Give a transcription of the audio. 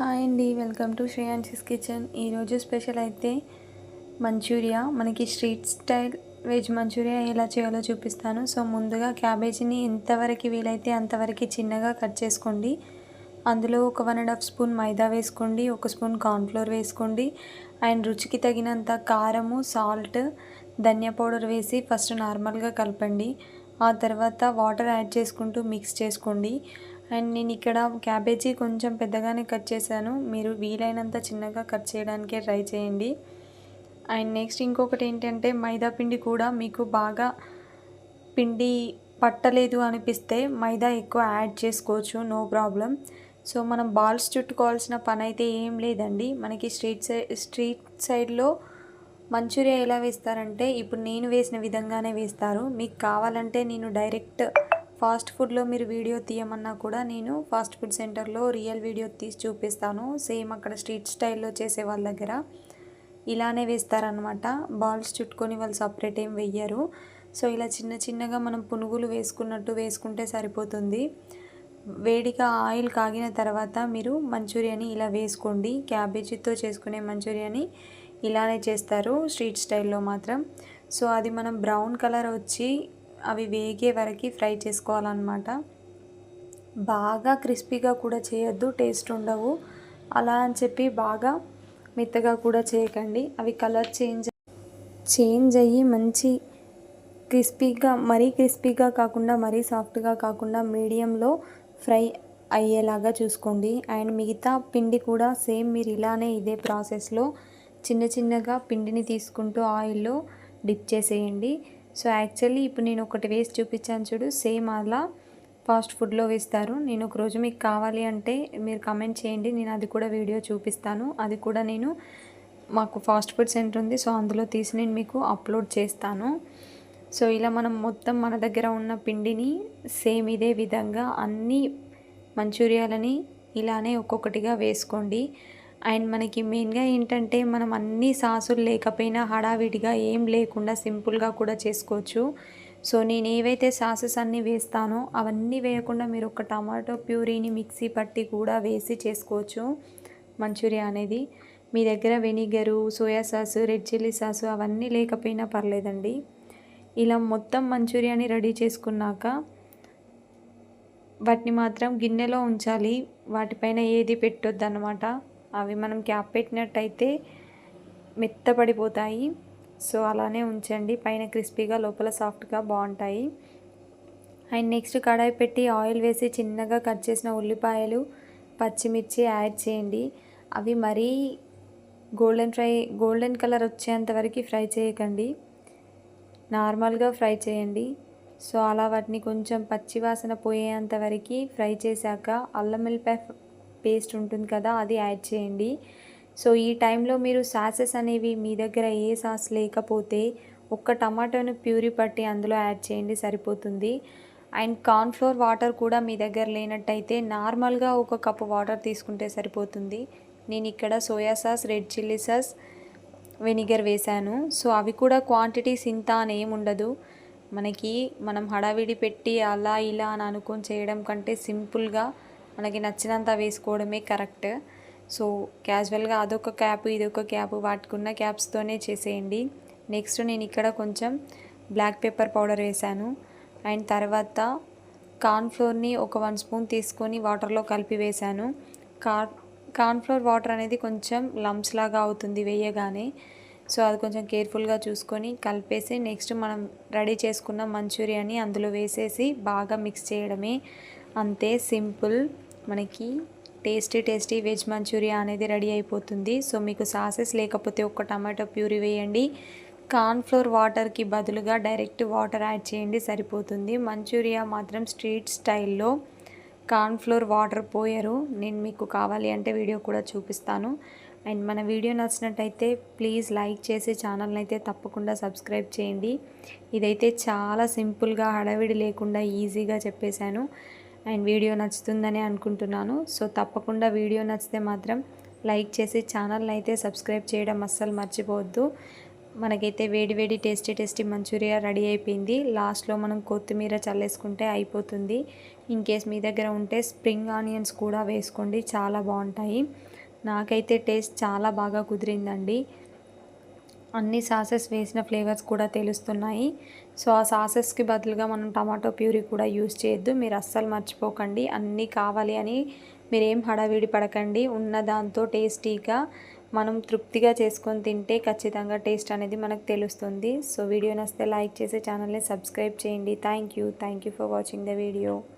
Hi అండి welcome to Shreyansi's kitchen. ఈరోజు special అయితే మంచూరియా. మనకి స్ట్రీట్ స్టైల్ వెజ్ మంచూరియా ఎలా చేయాలో చూపిస్తాను. సో ముందుగా క్యాబేజీని ఎంతవరకు వీలైతే అంతవరకు చిన్నగా కట్ చేసుకోండి. అందులో ఒక one and half spoon maida వేసుకోండి ఒక స్పూన్ కార్న్ఫ్లోర్ వేసుకోండి. అండ్ రుచికి తగినంత కారము సాల్ట్ ధనియా పౌడర్ వేసి ఫస్ట్ నార్మల్గా కలపండి. ఆ తర్వాత వాటర్ యాడ్ చేసుకుంటూ మిక్స్ చేసుకోండి. అండ్ నేను ఇక్కడ క్యాబేజీ కొంచెం పెద్దగానే కట్ చేశాను. మీరు వీలైనంత చిన్నగా కట్ చేయడానికే ట్రై చేయండి. అండ్ నెక్స్ట్ ఇంకొకటి ఏంటంటే మైదా పిండి కూడా మీకు బాగా పిండి పట్టలేదు అనిపిస్తే మైదా ఎక్కువ యాడ్ చేసుకోవచ్చు నో ప్రాబ్లం. సో మనం బాల్స్ చుట్టుకోవాల్సిన పని అయితే ఏం లేదండి. మనకి స్ట్రీట్ సైడ్ స్ట్రీట్ సైడ్లో మంచూరియా ఎలా వేస్తారంటే ఇప్పుడు నేను వేసిన విధంగానే వేస్తారు. మీకు కావాలంటే నేను డైరెక్ట్ ఫాస్ట్ ఫుడ్లో మీరు వీడియో తీయమన్నా కూడా నేను ఫాస్ట్ ఫుడ్ సెంటర్లో రియల్ వీడియో తీసి చూపిస్తాను. సేమ్ అక్కడ స్ట్రీట్ స్టైల్లో చేసే వాళ్ళ దగ్గర. ఇలానే వేస్తారనమాట బాల్స్ చుట్టుకొని వాళ్ళు సపరేట్ ఏం వెయ్యరు. సో ఇలా చిన్న చిన్నగా మనం పునుగులు వేసుకున్నట్టు వేసుకుంటే సరిపోతుంది. వేడిగా ఆయిల్ కాగిన తర్వాత మీరు మంచూరియాని ఇలా వేసుకోండి. క్యాబేజీతో చేసుకునే మంచూరియాని ఇలానే చేస్తారు స్ట్రీట్ స్టైల్లో మాత్రం. సో అది మనం బ్రౌన్ కలర్ వచ్చి అవి వేగే వరకు ఫ్రై చేసుకోవాలన్నమాట. బాగా క్రిస్పీగా కూడా చేయొద్దు టేస్ట్ ఉండవు. అలా అని చెప్పి బాగా మెత్తగా కూడా చేయకండి. అవి కలర్ చేంజ్ చేంజ్ అయ్యి మంచి క్రిస్పీగా మరీ క్రిస్పీగా కాకుండా మరీ సాఫ్ట్గా కాకుండా మీడియంలో ఫ్రై అయ్యేలాగా చూసుకోండి. అండ్ మిగతా పిండి కూడా సేమ్ మీరు ఇలానే ఇదే ప్రాసెస్లో చిన్న చిన్నగా పిండిని తీసుకుంటూ ఆయిల్లో డిప్ చేసేయండి. సో యాక్చువల్లీ ఇప్పుడు నేను ఒకటి వేసి చూపించాను చూడు సేమ్ అలా ఫాస్ట్ ఫుడ్లో వేస్తారు. నేను ఒకరోజు మీకు కావాలి అంటే మీరు కమెంట్ చేయండి నేను అది కూడా వీడియో చూపిస్తాను. అది కూడా నేను మాకు ఫాస్ట్ ఫుడ్ సెంటర్ ఉంది సో అందులో తీసి నేను మీకు అప్లోడ్ చేస్తాను. సో ఇలా మనం మొత్తం మన దగ్గర ఉన్న పిండిని సేమ్ ఇదే విధంగా అన్ని మంచూరియాలని ఇలానే ఒక్కొక్కటిగా వేసుకోండి. అండ్ మనకి మెయిన్గా ఏంటంటే మనం అన్ని సాసులు లేకపోయినా హడావిడిగా ఏం లేకుండా సింపుల్గా కూడా చేసుకోవచ్చు. సో నేను ఏవైతే సాసెస్ అన్నీ వేస్తానో అవన్నీ వేయకుండా మీరు ఒక టమాటో ప్యూరీని మిక్సీ పట్టి కూడా వేసి చేసుకోవచ్చు మంచూరియా అనేది. మీ దగ్గర vinegar soya sauce red chilli sauce అవన్నీ లేకపోయినా పర్లేదండి. ఇలా మొత్తం మంచూరియాని రెడీ చేసుకున్నాక వాటిని మాత్రం గిన్నెలో ఉంచాలి. వాటిపైన ఏది పెట్టొద్దు అనమాట అవి మనం క్యాప్ పెట్టినట్టయితే మెత్తపడిపోతాయి. సో అలానే ఉంచండి. పైన క్రిస్పీగా లోపల సాఫ్ట్గా బాగుంటాయి. అండ్ నెక్స్ట్ కడాయి పెట్టి ఆయిల్ వేసి చిన్నగా కట్ చేసిన ఉల్లిపాయలు పచ్చిమిర్చి యాడ్ చేయండి. అవి మరీ గోల్డెన్ ఫ్రై గోల్డెన్ కలర్ వచ్చేంత వరకు ఫ్రై చేయకండి. నార్మల్గా ఫ్రై చేయండి. సో అలా వాటిని కొంచెం పచ్చివాసన పోయేంత వరకు ఫ్రై చేశాక అల్లం వెల్లిపాయ పేస్ట్ ఉంటుంది కదా అది యాడ్ చేయండి. సో ఈ టైంలో మీరు సాసెస్ అనేవి మీ దగ్గర ఏ సాస్ లేకపోతే ఒక్క టమాటోను ప్యూరీ పట్టి అందులో యాడ్ చేయండి సరిపోతుంది. అండ్ కార్న్ఫ్లోర్ వాటర్ కూడా మీ దగ్గర లేనట్టయితే నార్మల్గా ఒక కప్పు వాటర్ తీసుకుంటే సరిపోతుంది. నేను ఇక్కడ soya sauce red chilli sauce vinegar వేశాను. సో అవి కూడా క్వాంటిటీస్ ఇంత అని ఏమి ఉండదు. మనకి మనం హడావిడి పెట్టి అలా ఇలా అని అనుకొని చేయడం కంటే సింపుల్గా మనకి నచ్చినంత వేసుకోవడమే కరెక్ట్. సో క్యాజువల్గా అదొక క్యాప్ ఇదొక క్యాప్ వాటికున్న క్యాప్స్తోనే చేసేయండి. నెక్స్ట్ నేను ఇక్కడ కొంచెం బ్లాక్ పేపర్ పౌడర్ వేశాను. అండ్ తర్వాత కార్న్ఫ్లోర్ని ఒక వన్ స్పూన్ తీసుకొని వాటర్లో కలిపి వేశాను. కార్ కార్న్ఫ్లోర్ వాటర్ అనేది కొంచెం లంప్స్ లాగా అవుతుంది వేయగానే. సో అది కొంచెం కేర్ఫుల్గా చూసుకొని కలిపేసి నెక్స్ట్ మనం రెడీ చేసుకున్న మంచూరియాని అందులో వేసేసి బాగా మిక్స్ చేయడమే. అంతే సింపుల్. మనకి టేస్టీ టేస్టీ వెజ్ మంచూరియా అనేది రెడీ అయిపోతుంది. సో మీకు సాసెస్ లేకపోతే ఒక టమాటో ప్యూరీ వేయండి. కార్న్ఫ్లోర్ వాటర్కి బదులుగా డైరెక్ట్ వాటర్ యాడ్ చేయండి సరిపోతుంది. మంచూరియా మాత్రం స్ట్రీట్ స్టైల్లో కార్న్ఫ్లోర్ వాటర్ పోయరు. నేను మీకు కావాలి అంటే వీడియో కూడా చూపిస్తాను. అండ్ మన వీడియో నచ్చినట్టయితే ప్లీజ్ లైక్ చేసి ఛానల్ని అయితే తప్పకుండా సబ్స్క్రైబ్ చేయండి. ఇదైతే చాలా సింపుల్గా హడావిడి లేకుండా ఈజీగా చెప్పేశాను. అండ్ వీడియో నచ్చుతుందని అనుకుంటున్నాను. సో తప్పకుండా వీడియో నచ్చితే మాత్రం లైక్ చేసి ఛానల్ని అయితే సబ్స్క్రైబ్ చేయడం అస్సలు మర్చిపోవద్దు. మనకైతే వేడి వేడి టేస్టీ టేస్టీ మంచూరియా రెడీ అయిపోయింది. లాస్ట్లో మనం కొత్తిమీర చల్లేసుకుంటే అయిపోతుంది. ఇన్ కేస్ మీ దగ్గర ఉంటే స్ప్రింగ్ ఆనియన్స్ కూడా వేసుకోండి చాలా బాగుంటాయి. నాకైతే టేస్ట్ చాలా బాగా కుదిరిందండి. అన్ని సాసెస్ వేసిన ఫ్లేవర్స్ కూడా తెలుస్తున్నాయి. సో ఆ సాసెస్కి బదులుగా మనం టమాటో ప్యూరీ కూడా యూస్ చేయొద్దు. మీరు అస్సలు మర్చిపోకండి. అన్నీ కావాలి అని మీరేం హడావిడి పడకండి. ఉన్న దాంతో టేస్టీగా మనం తృప్తిగా చేసుకొని తింటే ఖచ్చితంగా టేస్ట్ అనేది మనకు తెలుస్తుంది. సో వీడియో నచ్చితే లైక్ చేసి ఛానల్ని సబ్స్క్రైబ్ చేయండి. Thank you. Thank you for watching the video.